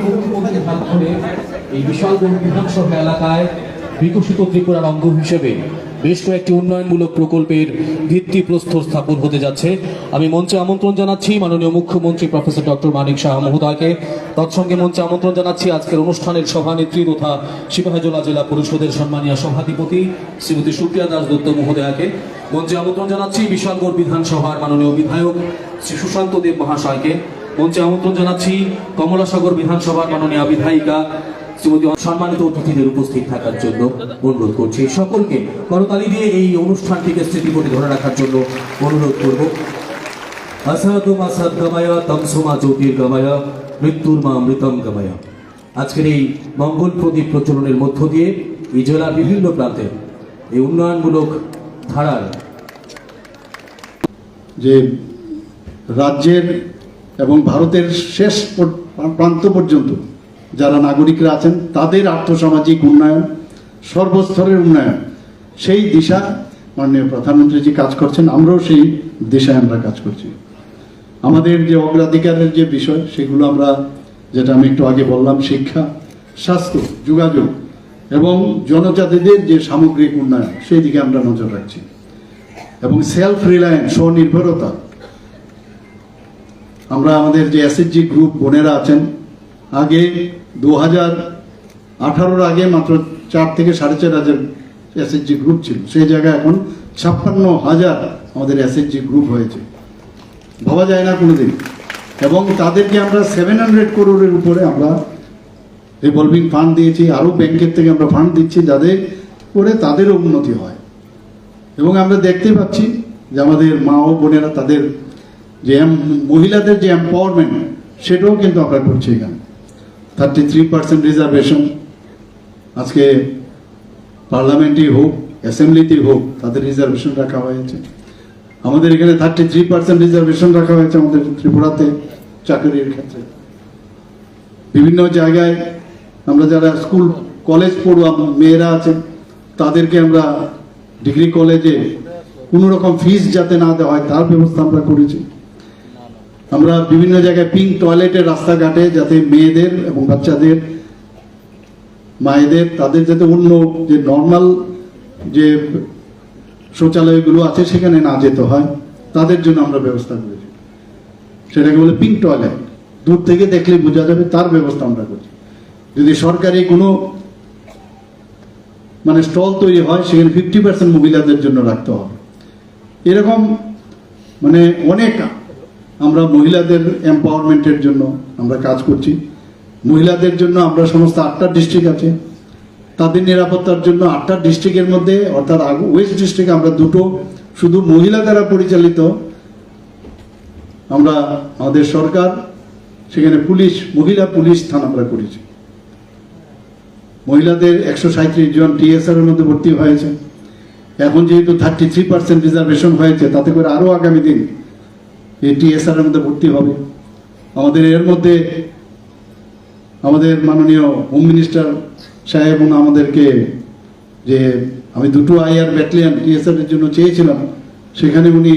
মুখ্যমন্ত্রীর এই বিধানসভা এলাকায় বিকশিত ত্রিপুরার অঙ্গ হিসেবে বেশ কয়েকটি উন্নয়নমূলক প্রকল্পের ভিত্তি প্রস্তর স্থাপন হতে যাচ্ছে। আমি মঞ্চে আমন্ত্রণ জানাচ্ছি মাননীয় মুখ্যমন্ত্রী প্রফেসর ডক্টর মানিক শাহ মহোদয়কে। তৎসঙ্গে মঞ্চে আমন্ত্রণ জানাচ্ছি আজকের অনুষ্ঠানের সভানেত্রী তথা সিপাহীজলা জেলা পরিষদের সম্মানীয় সভাধিপতি শ্রীমতী সুপ্রিয়া দাস দত্ত মহোদয়াকে। মঞ্চে আমন্ত্রণ জানাচ্ছি বিশালগড় বিধানসভার মাননীয় বিধায়ক শ্রী সুশান্ত দেব মহাশয়কে। মঞ্চে আমন্ত্রণ জানাচ্ছি কমলাসাগর বিধানসভার মাননীয় বিধায়িকা শ্রীমতী সম্মানিত অতিথিদের উপস্থিত থাকার জন্য অনুরোধ করছি। সকলকে করতালি দিয়ে এই অনুষ্ঠানটিকে স্মৃতিপটে ধরে রাখার জন্য অনুরোধ করব। আসাদু মাসাদ গামায়া তমসুমা জ্যোতির গামায়া, মৃত্যুর মা মৃতম গামায়া। আজকের এই মঙ্গল প্রদীপ প্রচলনের মধ্য দিয়ে এই জেলার বিভিন্ন প্রান্তে এই উন্নয়নমূলক ধারার যে রাজ্যের এবং ভারতের শেষ পর- প্রান্ত পর্যন্ত যারা নাগরিকরা আছেন, তাদের আর্থসামাজিক উন্নয়ন, সর্বস্তরের উন্নয়ন, সেই দিশা মাননীয় প্রধানমন্ত্রীজি কাজ করছেন, আমরাও সেই দিশায় আমরা কাজ করছি। আমাদের যে অগ্রাধিকারের যে বিষয়, সেগুলো আমরা, যেটা আমি একটু আগে বললাম, শিক্ষা, স্বাস্থ্য, যোগাযোগ এবং জনজাতিদের যে সামগ্রিক উন্নয়ন, সেই দিকে আমরা নজর রাখছি। এবং সেলফ রিলায়েন্স স্বনির্ভরতা। আমরা আমাদের যে এসএসজি গ্রুপ বোনেরা আছেন, আগে দু হাজার আঠারোর আগে মাত্র চার থেকে সাড়ে চার হাজার এসএসজি গ্রুপ ছিল। সেই জায়গায় এখন ছাপ্পান্ন হাজার আমাদের এসএসজি গ্রুপ হয়েছে। ভাবা যায় না কোনোদিন। এবং তাদেরকে আমরা সেভেন হান্ড্রেড করোড়ের উপরে আমরা রিভলভিং ফান্ড দিয়েছি। আরও ব্যাংকের থেকে আমরা ফান্ড দিচ্ছি যাদের করে তাদেরও উন্নতি হয়। এবং আমরা দেখতে পাচ্ছি যে আমাদের মা ও বোনেরা তাদের যে মহিলাদের যে এম্পাওয়ারমেন্ট সেটাও কিন্তু আমরা করছি এখানে। থার্টি থ্রি পার্সেন্ট রিজার্ভেশন আজকে পার্লামেন্টই হোক অ্যাসেম্বলিতেই হোক, তাদের রিজার্ভেশন রাখা হয়েছে। আমাদের এখানে থার্টি থ্রি পার্সেন্ট রিজার্ভেশন রাখা হয়েছে আমাদের ত্রিপুরাতে চাকরির ক্ষেত্রে। বিভিন্ন জায়গায় আমরা যারা স্কুল, কলেজ পড়ুয়া মেয়েরা আছেন, তাদেরকে আমরা ডিগ্রি কলেজে কোনো রকম ফিস যাতে না দেওয়া হয়, তার ব্যবস্থা আমরা করেছি। আমরা বিভিন্ন জায়গায় পিঙ্ক টয়লেটের রাস্তাঘাটে যাতে মেয়েদের এবং বাচ্চাদের, মায়েদের, তাদের যাতে অন্য যে নর্মাল যে শৌচালয়গুলো আছে সেখানে না যেতে হয়, তাদের জন্য আমরা ব্যবস্থা করেছি। সেটাকে বলে পিঙ্ক টয়লেট দূর থেকে দেখলে বোঝা যাবে তার ব্যবস্থা আমরা করছি। যদি সরকারি কোনো মানে স্টল তৈরি হয়, সেখানে ফিফটি পার্সেন্ট মহিলাদের জন্য রাখতে হবে। এরকম মানে অনেক আমরা মহিলাদের এম্পাওয়ারমেন্টের জন্য আমরা কাজ করছি। মহিলাদের জন্য আমরা সমস্ত আটটা ডিস্ট্রিক্ট আছে। তাদের নিরাপত্তার জন্য আটটা ডিস্ট্রিক্টের মধ্যে, অর্থাৎ ওয়েস্ট ডিস্ট্রিক্টে আমরা দুটো, শুধু মহিলা দ্বারা পরিচালিত। আমরা আমাদের সরকার, সেখানে পুলিশ, মহিলা পুলিশ থানা আমরা করেছি। মহিলাদের একশো সাঁত্রিশ জন টিএসআর এর মধ্যে ভর্তি হয়েছে। এখন যেহেতু থার্টি থ্রি পার্সেন্ট রিজার্ভেশন হয়েছে, তাতে করে আরও আগামী দিন এই টিএসআর এর মধ্যে ভর্তি হবে। আমাদের এর মধ্যে আমাদের মাননীয় হোম মিনিস্টার সাহেব আমাদেরকে যে আমি দুটো আইআর ব্যাটালিয়ান টিএসআর এর জন্য চেয়েছিলাম, সেখানে উনি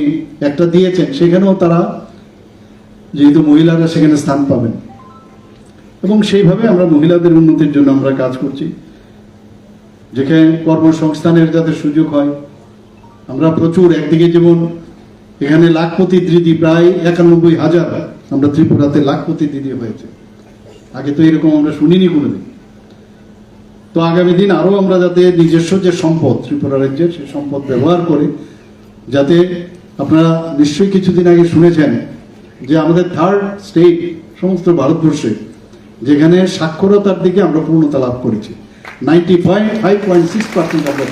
একটা দিয়েছেন, সেখানেও তারা যেহেতু মহিলারা সেখানে স্থান পাবেন। এবং সেইভাবে আমরা মহিলাদের উন্নতির জন্য আমরা কাজ করছি। যেখানে কর্মসংস্থানের যাতে সুযোগ হয়, আমরা প্রচুর একদিকে যেমন এখানে লাখপতি দিদি প্রায় একানব্বই হাজার আমরা ত্রিপুরাতে লাখপতি দিদি হয়েছে। আগে তো এরকম আমরা শুনিনি কোনোদিন। তো আগামী দিন আরও আমরা যাতে নিজস্ব যে সম্পদ, ত্রিপুরা রাজ্যের সেই সম্পদ ব্যবহার করে, যাতে আপনারা নিশ্চয়ই কিছুদিন আগে শুনেছেন যে আমাদের থার্ড স্টেট সমস্ত ভারতবর্ষে, যেখানে সাক্ষরতার দিকে আমরা পূর্ণতা লাভ করেছি। Ninety five five point six percent আমরা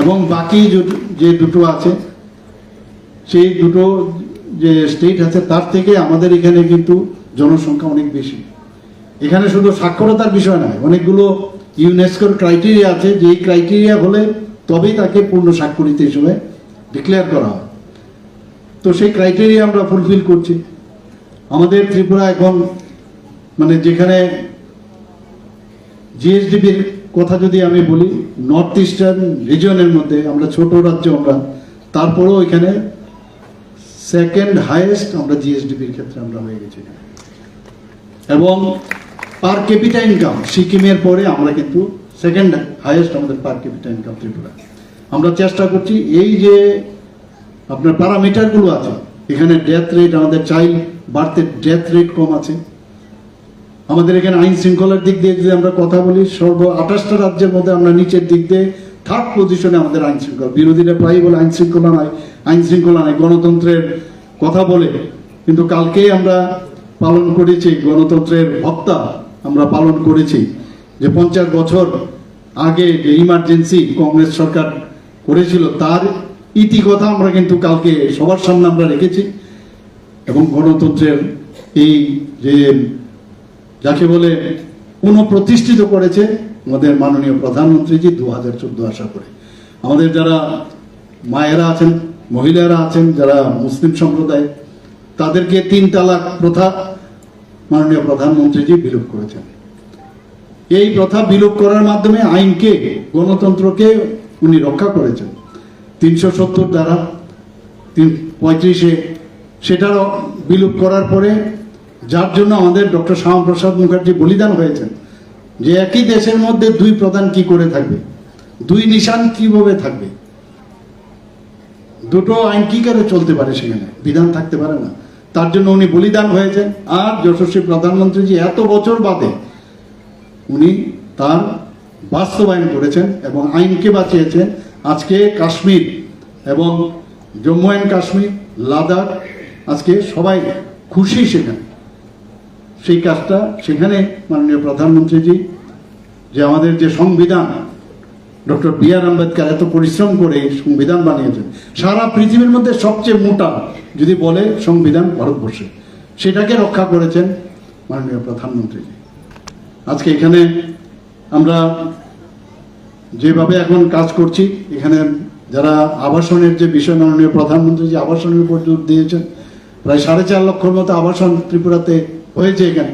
এবং বাকি যে দুটো আছে সেই দুটো যে স্টেট আছে, তার থেকে আমাদের এখানে কিন্তু জনসংখ্যা অনেক বেশি। এখানে শুধু সাক্ষরতার বিষয় নয়, অনেকগুলো ইউনেস্কোর ক্রাইটেরিয়া আছে। যেই ক্রাইটেরিয়া হলে তবেই তাকে পূর্ণ স্বাক্ষরিত হিসেবে ডিক্লেয়ার করা হয়। তো সেই ক্রাইটেরিয়া আমরা ফুলফিল করছি। আমাদের ত্রিপুরা এখন মানে যেখানে জিএসডিপির কথা যদি আমি বলি নর্থ ইস্টার্ন রিজনের মধ্যে, আমরা ছোট রাজ্য আমরা, তারপরেও এখানে সেকেন্ড হাইয়েস্ট আমরা জিএসডিপির ক্ষেত্রে আমরা হয়ে গেছি। এবং পার ক্যাপিটা ইনকাম সিকিমের পরে আমরা কিন্তু সেকেন্ড হাইয়েস্ট আমাদের পার ক্যাপিটা ইনকাম ত্রিপুরা। আমরা চেষ্টা করছি এই যে আপনার প্যারামিটারগুলো আছে, এখানে ডেথ রেট আমাদের চাইল্ড বার্থের ডেথ রেট কম আছে। আমাদের এখানে আইন শৃঙ্খলার দিক দিয়ে যদি আমরা কথা বলি, সর্ব আঠাশটা রাজ্যের মধ্যে আমরা নিচের দিক দিয়ে থার্ড পজিশনে আমাদের আইন শৃঙ্খলা, বিরোধীরা প্রায়ই বলে আইন শৃঙ্খলা নাই আইন শৃঙ্খলা নাই গণতন্ত্রের কথা বলে, কিন্তু কালকেই আমরা পালন করেছি, গণতন্ত্রের হত্যা আমরা পালন করেছি। যে পঞ্চাশ বছর আগে যে ইমার্জেন্সি কংগ্রেস সরকার করেছিল, তার ইতিকথা আমরা কিন্তু কালকে সবার সামনে আমরা রেখেছি। এবং গণতন্ত্রের এই যে যাকে বলে পুনঃপ্রতিষ্ঠিত করেছে আমাদের মাননীয় প্রধানমন্ত্রীজি দু হাজার চোদ্দ আশা করে। আমাদের যারা মায়েরা আছেন মহিলারা আছেন যারা মুসলিম সম্প্রদায়, তাদেরকে তিন তালাক প্রথা মাননীয় প্রধানমন্ত্রীজি বিলোপ করেছেন। এই প্রথা বিলোপ করার মাধ্যমে আইনকে, গণতন্ত্রকে উনি রক্ষা করেছেন। তিনশো সত্তর দ্বারা পঁয়ত্রিশে, সেটারও বিলোপ করার পরে যার জন্য আমাদের ডক্টর শ্যামাপ্রসাদ মুখার্জি বলিদান হয়েছেন যে একই দেশের মধ্যে দুই প্রধান কি করে থাকবে? দুই নিশান কীভাবে থাকবে? দুটো আইন কি করে চলতে পারে সেখানে? বিধান থাকতে পারে না। তার জন্য উনি বলিদান হয়েছেন। আর যশস্বী প্রধানমন্ত্রীজি এত বছর বাদে উনি তার বাস্তবায়ন করেছেন এবং আইনকে বাঁচিয়েছেন। আজকে কাশ্মীর এবং জম্মু অ্যান্ড কাশ্মীর, লাদাখ, আজকে সবাই খুশি সেখানে। সেই কাজটা সেখানে মাননীয় প্রধানমন্ত্রীজি যে আমাদের যে সংবিধান ডক্টর বি আর আম্বেদকর এত পরিশ্রম করে সংবিধান বানিয়েছেন। সারা পৃথিবীর মধ্যে সবচেয়ে মোটা, যদি বলে, সংবিধান ভারতবর্ষে। সেটাকে রক্ষা করেছেন মাননীয় প্রধানমন্ত্রী আজকে এখানে আমরা যেভাবে এখন কাজ করছি, এখানে যারা আবাসনের যে বিষয় মাননীয় প্রধানমন্ত্রী যে আবাসনের উপর জোর দিয়েছেন, প্রায় সাড়ে চার লক্ষর মতো আবাসন ত্রিপুরাতে হয়েছে এখানে।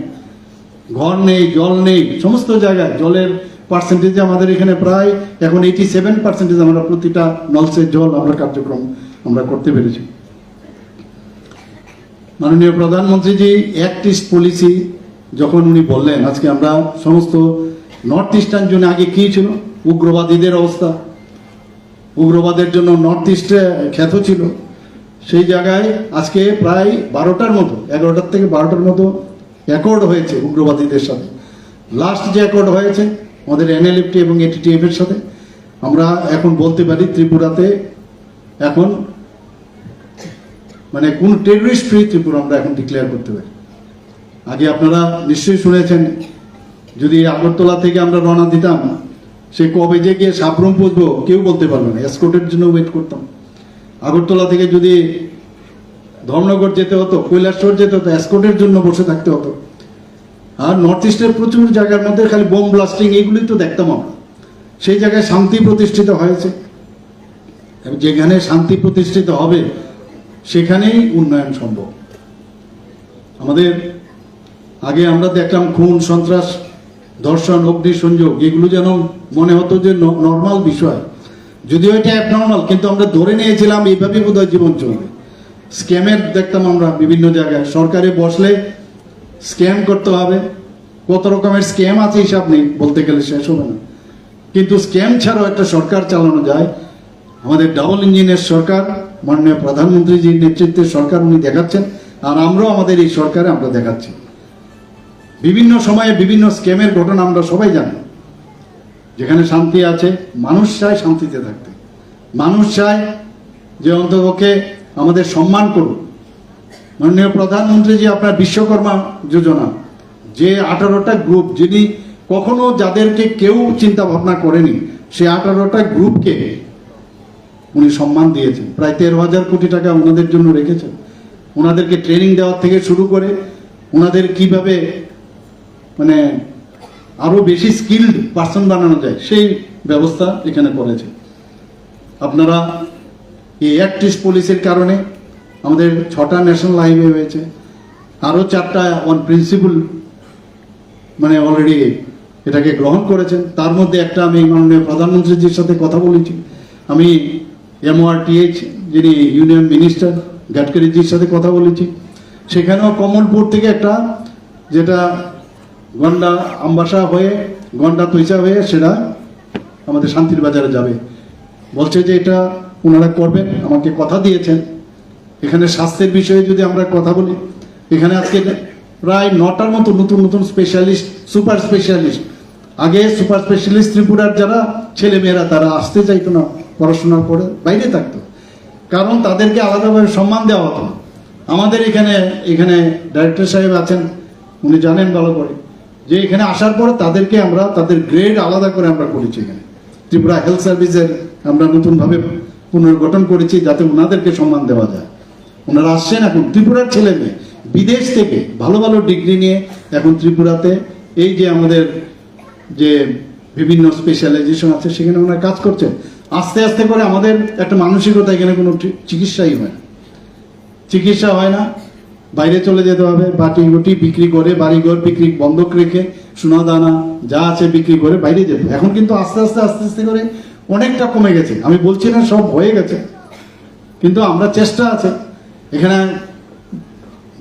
ঘর নেই, জল নেই, সমস্ত জায়গায় জলের পার্সেন্টেজে আমাদের এখানে প্রায় এখন এইটি সেভেন পার্সেন্টেজ আমরা প্রতিটা নলসের জল আমরা কার্যক্রম আমরা করতে পেরেছি। মাননীয় প্রধানমন্ত্রীজি অ্যাক্ট ইস্ট পলিসি যখন উনি বললেন, আজকে আমরা সমস্ত নর্থ ইস্টার্ন জোনে আগে কী ছিল? উগ্রবাদীদের অবস্থা। উগ্রবাদের জন্য নর্থ ইস্টে খ্যাত ছিল। সেই জায়গায় আজকে প্রায় বারোটার মতো, এগারোটার থেকে বারোটার মতো অ্যাকর্ড হয়েছে উগ্রবাদীদের সাথে। লাস্ট যে অ্যাকর্ড হয়েছে আমাদের এনএলএফটি এবং এটিটিএফ এর সাথে আমরা এখন বলতে পারি ত্রিপুরাতে এখন মানে কোন টেররিস্ট ফ্রি ত্রিপুরা আমরা এখন ডিক্লেয়ার করতে পারি। আগে আপনারা নিশ্চয়ই শুনেছেন, যদি আগরতলা থেকে আমরা রওনা দিতাম, সে কবে যে গিয়ে সাবরুম পৌঁছবো কেউ বলতে পারবে না এসকোটের জন্য ওয়েট করতাম। আগরতলা থেকে যদি ধর্মনগর যেতে হতো, কৈলাসহর যেতে হতো এসকোটের জন্য বসে থাকতে হতো। আর নর্থ ইস্টের প্রচুর জায়গার মধ্যে খালি বোম ব্লাস্টিং এগুলি তো দেখতাম আমরা। সেই জায়গায় শান্তি প্রতিষ্ঠিত হয়েছে। যেখানে শান্তি প্রতিষ্ঠিত হবে, সেখানেই উন্নয়ন সম্ভব। আমাদের আগে আমরা দেখলাম খুন, সন্ত্রাস, ধর্ষণ অগ্নি সংযোগ এগুলো যেন মনে হতো যে নর্মাল বিষয়। যদিও এটা অ্যাবনর্মাল কিন্তু আমরা ধরে নিয়েছিলাম এইভাবে বোধহয় জীবন চলবে। স্ক্যামের দেখতাম আমরা বিভিন্ন জায়গায়। সরকারে বসলে স্ক্যাম করতে হবে। কত রকমের স্ক্যাম আছে হিসাব নেই বলতে গেলে শেষ হবে না। কিন্তু স্ক্যাম ছাড়াও একটা সরকার চালানো যায়। আমাদের ডাবল ইঞ্জিনের সরকার, মাননীয় প্রধানমন্ত্রীজির নেতৃত্বের সরকার উনি দেখাচ্ছেন, আর আমরাও আমাদের এই সরকারে আমরা দেখাচ্ছি। বিভিন্ন সময়ে বিভিন্ন স্ক্যামের ঘটনা আমরা সবাই জানি। যেখানে শান্তি আছে, মানুষ চায় শান্তিতে থাকতে। মানুষ চায় যে অন্তপক্ষে আমাদের সম্মান করুক। মাননীয় প্রধানমন্ত্রী যে আপনার বিশ্বকর্মা যোজনা যে আঠারোটা গ্রুপ যিনি কখনো যাদেরকে কেউ চিন্তা ভাবনা করেনি, সে আঠারোটা গ্রুপকে উনি সম্মান দিয়েছেন। প্রায় তেরো হাজার কোটি টাকা ওনাদের জন্য রেখেছেন। ওনাদেরকে ট্রেনিং দেওয়ার থেকে শুরু করে ওনাদের কীভাবে মানে আরও বেশি স্কিল্ড পার্সন বানানো যায়, সেই ব্যবস্থা এখানে করেছে। আপনারা এই অ্যাক্টিস্ট পুলিশের কারণে আমাদের ছটা ন্যাশনাল হাইওয়ে হয়েছে। আরও চারটা অন প্রিন্সিপাল মানে অলরেডি এটাকে গ্রহণ করেছেন। তার মধ্যে একটা আমি মাননীয় প্রধানমন্ত্রীজির সাথে কথা বলেছি। আমি এমওআরটিএইচ যিনি ইউনিয়ন মিনিস্টার গাডকারিজির সাথে কথা বলেছি। সেখানেও কমলপুর থেকে একটা যেটা গন্ডা আমবাসা হয়ে, গন্ডা তৈচা হয়ে সেটা আমাদের শান্তির বাজারে যাবে। বলছে যে এটা ওনারা করবেন, আমাকে কথা দিয়েছেন। এখানে স্বাস্থ্যের বিষয়ে যদি আমরা কথা বলি, এখানে আজকে প্রায় নটার মতো নতুন নতুন স্পেশালিস্ট সুপার স্পেশালিস্ট আগে সুপার স্পেশালিস্ট ত্রিপুরার যারা ছেলে মেয়েরা তারা আসতে চাইতো না পড়াশোনা করে বাইরে থাকতো। কারণ তাদেরকে আলাদাভাবে সম্মান দেওয়া হতো আমাদের এখানে এখানে ডাইরেক্টর সাহেব আছেন, উনি জানেন ভালো করে। যে এখানে আসার পরে তাদেরকে আমরা, তাদের গ্রেড আলাদা করে আমরা করেছি এখানে। ত্রিপুরা হেলথ সার্ভিসের আমরা নতুনভাবে পুনর্গঠন করেছি যাতে ওনাদেরকে সম্মান দেওয়া যায়। ওনারা আসছেন এখন, ত্রিপুরার ছেলে মেয়ে বিদেশ থেকে ভালো ভালো ডিগ্রি নিয়ে এখন ত্রিপুরাতে, এই যে আমাদের যে বিভিন্ন স্পেশালাইজেশন আছে, সেখানে ওনারা কাজ করছেন। আস্তে আস্তে করে আমাদের একটা মানসিকতা এখানে কোনো চিকিৎসাই হয় না। চিকিৎসা হয় না, বাইরে চলে যেতে হবে, বাটি গুটি বিক্রি করে, বাড়িঘর বিক্রি বন্ধক রেখে সোনা দানা যা আছে বিক্রি করে বাইরে যেতে। এখন কিন্তু আস্তে আস্তে আস্তে আস্তে করে অনেকটা কমে গেছে। আমি বলছি না সব হয়ে গেছে, কিন্তু আমরা চেষ্টা আছে। এখানে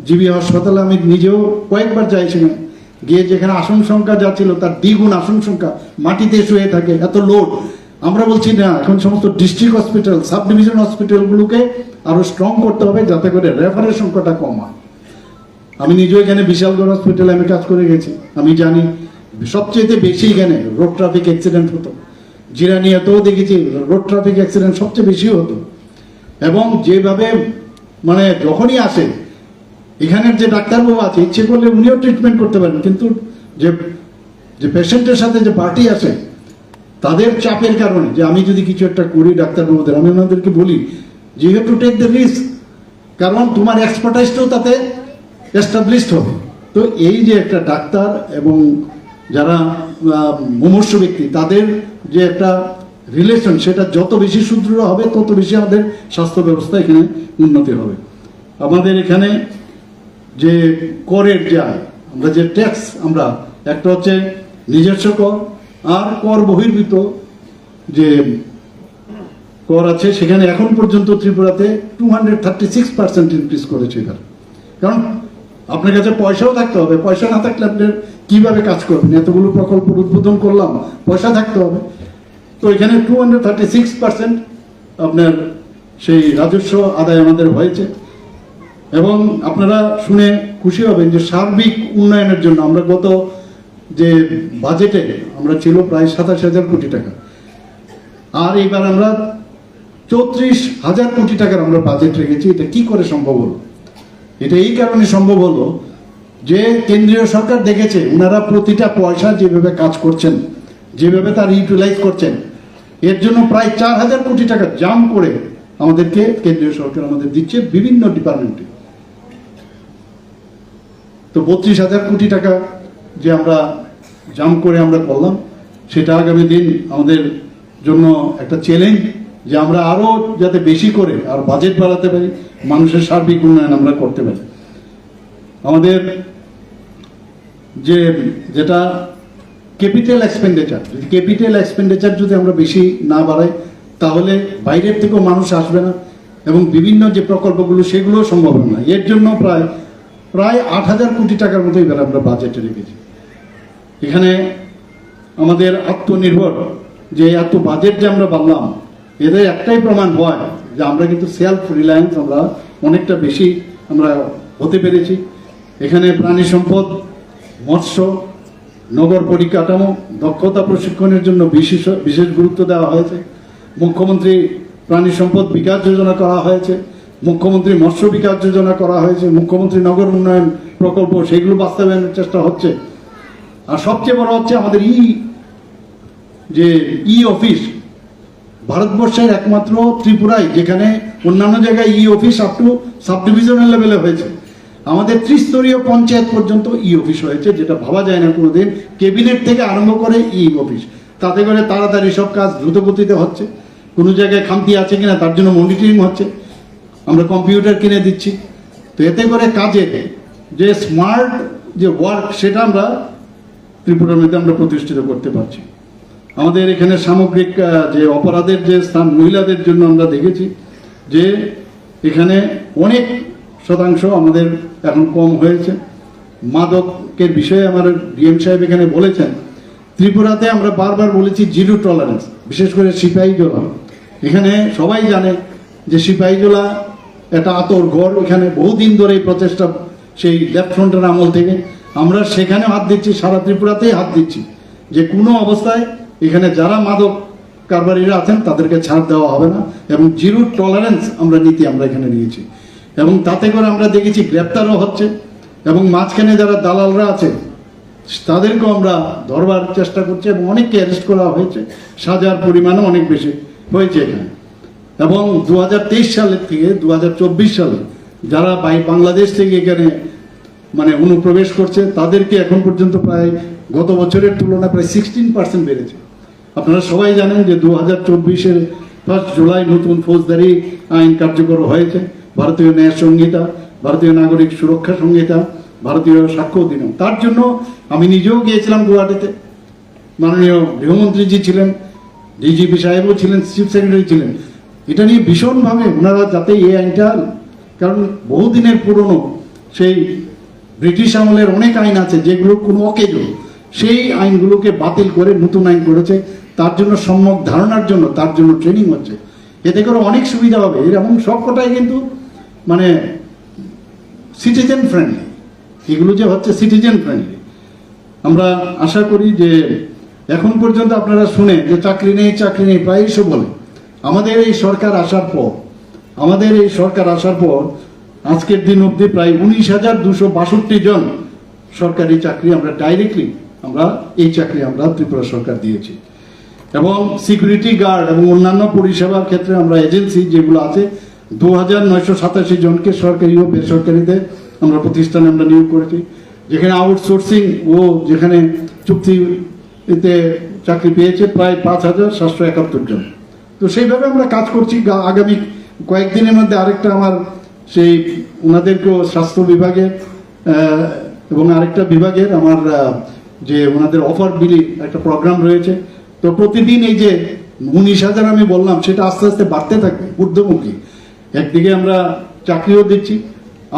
জিবি হাসপাতালে আমি নিজেও কয়েকবার যাই সেখানে গিয়ে যেখানে আসন সংখ্যা যা ছিল তার দ্বিগুণ আসন সংখ্যা মাটিতে শুয়ে থাকে, এত লোড আমরা বলছি, না, এখন সমস্ত ডিস্ট্রিক্ট হসপিটাল সাব ডিভিশন হসপিটালগুলোকে আরও স্ট্রং করতে হবে যাতে করে রেফারের সংখ্যাটা কম হয়। আমি নিজেও এখানে বিশালগড় হসপিটালে আমি কাজ করে গেছি। আমি জানি সবচেয়ে বেশি এখানে রোড ট্রাফিক অ্যাক্সিডেন্ট হতো। জিরানিয়াতেও দেখেছি রোড ট্রাফিক অ্যাক্সিডেন্ট সবচেয়ে বেশি হতো। এবং যেভাবে মানে যখনই আসে এখানের যে ডাক্তারবাবু আছে, ইচ্ছে করলে উনিও ট্রিটমেন্ট করতে পারেন, কিন্তু যে যে পেশেন্টের সাথে যে পার্টি আছে, তাদের চাপের কারণে, যে আমি যদি কিছু একটা করি ডাক্তারবাবুদের, আমি ওনাদেরকে বলি যে have to take the risk কারণ তোমার এক্সপার্টাইজটাও তাতে এস্টাবলিশড হবে। তো এই যে একটা ডাক্তার এবং যারা মুমূর্ষ ব্যক্তি, তাদের যে একটা রিলেশন সেটা যত বেশি সুদৃঢ় হবে, তত বেশি আমাদের স্বাস্থ্য ব্যবস্থা এখানে উন্নতি হবে। আমাদের এখানে যে করের যে আয়, আমরা যে ট্যাক্স আমরা, একটা হচ্ছে নিজস্ব কর আর কর বহির্ভূত যে কর আছে, সেখানে এখন পর্যন্ত ত্রিপুরাতে two hundred thirty six percent increase করেছে এবার। কারণ আপনার কাছে পয়সাও থাকতে হবে, পয়সা না থাকলে আপনি কীভাবে কাজ করবেন? এতগুলো প্রকল্প উদ্বোধন করলাম, পয়সা থাকতে হবে। তো এখানে two hundred thirty six percent আপনার সেই রাজস্ব আদায় আমাদের হয়েছে। এবং আপনারা শুনে খুশি হবেন যে সার্বিক উন্নয়নের জন্য আমরা গত যে বাজেটে আমরা ছিল প্রায় সাতাশ হাজার কোটি টাকা। আর এবার আমরা চৌত্রিশ হাজার কোটি টাকার আমরা বাজেট রেখেছি। এটা কি করে সম্ভব হলো? এটা এই কারণে সম্ভব হলো যে কেন্দ্রীয় সরকার দেখেছে, ওনারা প্রতিটা পয়সা যেভাবে কাজ করছেন, যেভাবে তার ইউটিলাইজ করছেন, এর জন্য প্রায় চার হাজার কোটি টাকা জাম করে আমাদেরকে কেন্দ্রীয় সরকার আমাদের দিচ্ছে বিভিন্ন ডিপার্টমেন্টে তো বত্রিশ হাজার কোটি টাকা যে আমরা জাম করে আমরা করলাম, সেটা আগামী দিন আমাদের জন্য একটা চ্যালেঞ্জ যে আমরা আরও যাতে বেশি করে আর বাজেট বাড়াতে পারি, মানুষের সার্বিক উন্নয়ন আমরা করতে পারি। আমাদের যে, যেটা ক্যাপিটাল এক্সপেন্ডিচার যদি ক্যাপিটাল এক্সপেন্ডিচার যদি আমরা বেশি না বাড়াই, তাহলে বাইরের থেকেও মানুষ আসবে না এবং বিভিন্ন যে প্রকল্পগুলো, সেগুলোও সম্ভব না। এর জন্য প্রায় প্রায় আট হাজার কোটি টাকার মতো এবার আমরা বাজেটে রেখেছি। এখানে আমাদের আত্মনির্ভর যে এত বাজেট যে আমরা বাড়লাম এদের একটাই প্রমাণ হয় যে আমরা কিন্তু সেলফ রিলায়েন্স আমরা অনেকটা বেশি আমরা হতে পেরেছি। এখানে প্রাণী সম্পদ, মৎস্য, নগর পরিকাঠামো, দক্ষতা প্রশিক্ষণের জন্য বিশেষ বিশেষ গুরুত্ব দেওয়া হয়েছে। মুখ্যমন্ত্রী প্রাণী সম্পদ বিকাশ যোজনা করা হয়েছে। মুখ্যমন্ত্রী মৎস্য বিকাশ যোজনা করা হয়েছে, মুখ্যমন্ত্রী নগর উন্নয়ন প্রকল্প, সেগুলো বাস্তবায়নের চেষ্টা হচ্ছে। আর সবচেয়ে বড় হচ্ছে আমাদের ই, যে ই অফিস, ভারতবর্ষের একমাত্র ত্রিপুরায়, যেখানে অন্যান্য জায়গায় e office up to sub divisional লেভেলে হয়েছে। আমাদের ত্রিস্তরীয় পঞ্চায়েত পর্যন্ত ই অফিস হয়েছে, যেটা ভাবা যায় না কোনোদিন। কেবিনেট থেকে আরম্ভ করে ই অফিস। তাতে করে তাড়াতাড়ি সব কাজ দ্রুত গতিতে হচ্ছে। কোনো জায়গায় খামতি আছে কিনা, তার জন্য মনিটরিং হচ্ছে। আমরা কম্পিউটার কিনে দিচ্ছি। তো এতে করে কাজে যে স্মার্ট যে ওয়ার্ক, সেটা আমরা ত্রিপুরার মধ্যে আমরা প্রতিষ্ঠিত করতে পারছি। আমাদের এখানে সামগ্রিক যে অপরাধের যে স্থান, মহিলাদের জন্য আমরা দেখেছি যে এখানে অনেক শতাংশ আমাদের এখন কম হয়েছে। মাদকের বিষয়ে আমার ডিএম সাহেব এখানে বলেছেন, ত্রিপুরাতে আমরা বারবার বলেছি জিরো টলারেন্স, বিশেষ করে সিপাহীজোলা এখানে সবাই জানে যে সিপাহীজোলা একটা আতর ঘর, ওইখানে বহুদিন ধরে এই প্রচেষ্টা, সেই লেফট ফ্রন্টের আমল থেকে। আমরা সেখানে হাত দিচ্ছি, সারা ত্রিপুরাতেই হাত দিচ্ছি। যে কোনো অবস্থায় এখানে যারা মাদক কারবারিরা আছেন, তাদেরকে ছাড় দেওয়া হবে না এবং জিরো টলারেন্স আমরা নীতি আমরা এখানে নিয়েছি। এবং তাতে করে আমরা দেখেছি গ্রেপ্তারও হচ্ছে এবং মাঝখানে যারা দালালরা আছে, তাদেরকেও আমরা ধরবার চেষ্টা করছি এবং অনেককে অ্যারেস্ট করা হয়েছে। সাজার পরিমাণও অনেক বেশি হয়েছে এখানে। এবং দু হাজার তেইশ সালের থেকে দু হাজার চব্বিশ সালে যারা বাই বাংলাদেশ থেকে এখানে মানে অনুপ্রবেশ করছে, তাদেরকে এখন পর্যন্ত প্রায় গত বছরের তুলনায় প্রায় সিক্সটিন পার্সেন্ট বেড়েছে। আপনারা সবাই জানেন যে দু হাজার চব্বিশের ফার্স্ট জুলাই নতুন ফৌজদারি আইন কার্যকর হয়েছে। ভারতীয় ন্যায় সংহিতা, ভারতীয় নাগরিক সুরক্ষা সংহিতা, ভারতীয় সাক্ষ্য অধিনিয়ম। তার জন্য আমি নিজেও গিয়েছিলাম গুয়াহাটিতে। মাননীয় গৃহমন্ত্রীজি ছিলেন, ডিজিপি সাহেবও ছিলেন, চিফ সেক্রেটারি ছিলেন। এটা নিয়ে ভীষণভাবে ওনারা যাতে এই আইনটা, কারণ বহুদিনের পুরনো, সেই ব্রিটিশ আমলের অনেক আইন আছে যেগুলো কোনো অকেজ। সেই আইনগুলোকে বাতিল করে নতুন আইন করেছে, তার জন্য সম্যক ধারণার জন্য, তার জন্য ট্রেনিং হচ্ছে। এতে করে অনেক সুবিধা হবে এরকম সবকটাই কিন্তু মানে সিটিজেন ফ্রেন্ডলি এগুলো যে হচ্ছে সিটিজেন ফ্রেন্ডলি আমরা আশা করি যে এখন পর্যন্ত আপনারা শুনে যে চাকরি নেই চাকরি নেই, প্রায়ই বলে। আমাদের এই সরকার আসার পর, আমাদের এই সরকার আসার পর, আজকের দিন অবধি প্রায় উনিশ হাজার দুশো বাষট্টি জন সরকারি চাকরি আমরা ডাইরেক্টলি আমরা, এই চাকরি আমরা ত্রিপুরা সরকার দিয়েছি। এবং সিকিউরিটি গার্ড এবং অন্যান্য পরিষেবার ক্ষেত্রে আমরা এজেন্সি যেগুলো আছে দু হাজার নয়শো সাতাশি জনকে সরকারি ও বেসরকারিতে আমরা প্রতিষ্ঠানে আমরা নিয়োগ করেছি। যেখানে আউটসোর্সিং ও যেখানে চুক্তিতে চাকরি পেয়েছে প্রায় পাঁচ হাজার সাতশো একাত্তর জন। তো সেইভাবে আমরা কাজ করছি। আগামী কয়েকদিনের মধ্যে আরেকটা আমার সেই ওনাদেরকেও স্বাস্থ্য বিভাগের এবং আরেকটা বিভাগের আমার যে ওনাদের অফার বিলি একটা প্রোগ্রাম রয়েছে। তো প্রতিদিন এই যে উনিশ হাজার আমি বললাম, সেটা আস্তে আস্তে বাড়তে থাকবে ঊর্ধ্বমুখী। একদিকে আমরা চাকরিও দিচ্ছি,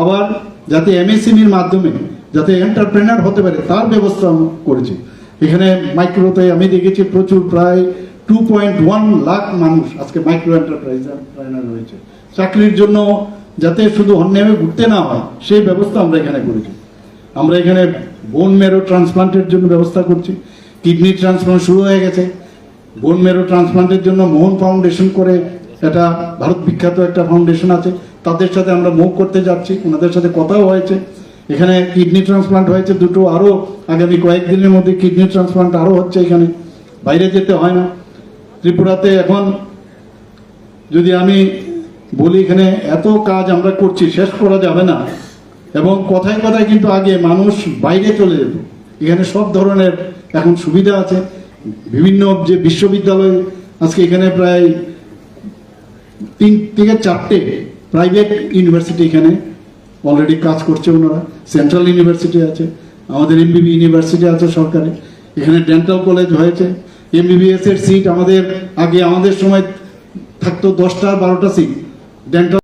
আবার যাতে এমএসএমইর মাধ্যমে যাতে এন্টারপ্রেনার হতে পারে, তার ব্যবস্থা করেছি। এখানে মাইক্রোতে আমি দেখেছি প্রচুর, প্রায় টু পয়েন্ট ওয়ান লাখ মানুষ আজকে মাইক্রো এন্টারপ্রাইজার রয়েছে। চাকরির জন্য যাতে শুধু অন্যায় ঘুরতে না হয়, সেই ব্যবস্থা আমরা এখানে করেছি। আমরা এখানে বোন মেরো ট্রান্সপ্লান্টের জন্য ব্যবস্থা করছি। কিডনি ট্রান্সপ্লান্ট শুরু হয়ে গেছে। বোন মেরো ট্রান্সপ্লান্টের জন্য মোহন ফাউন্ডেশন করে এটা ভারত বিখ্যাত একটা ফাউন্ডেশন আছে। তাদের সাথে আমরা মুভ করতে যাচ্ছি। ওনাদের সাথে কথাও হয়েছে। এখানে কিডনি ট্রান্সপ্লান্ট হয়েছে দুটো। আরও আগামী কয়েকদিনের মধ্যে কিডনি ট্রান্সপ্লান্ট আরও হচ্ছে এখানে। বাইরে যেতে হয় না। ত্রিপুরাতে এখন যদি আমি বলি এখানে এত কাজ আমরা করছি, শেষ করা যাবে না। এবং কথায় কথায় কিন্তু আগে মানুষ বাইরে চলে যেত। এখানে সব ধরনের এখন সুবিধা আছে। বিভিন্ন যে বিশ্ববিদ্যালয় আজকে এখানে প্রায় তিন থেকে চারটে প্রাইভেট ইউনিভার্সিটি এখানে অলরেডি কাজ করছে ওনারা। সেন্ট্রাল ইউনিভার্সিটি আছে, আমাদের এমবিবি ইউনিভার্সিটি আছে সরকারি এখানে ডেন্টাল কলেজ হয়েছে। এমবিবিএস এর সিট আমাদের আগে আমাদের সময় থাকতো দশটা বারোটা সিট ডেন্টাল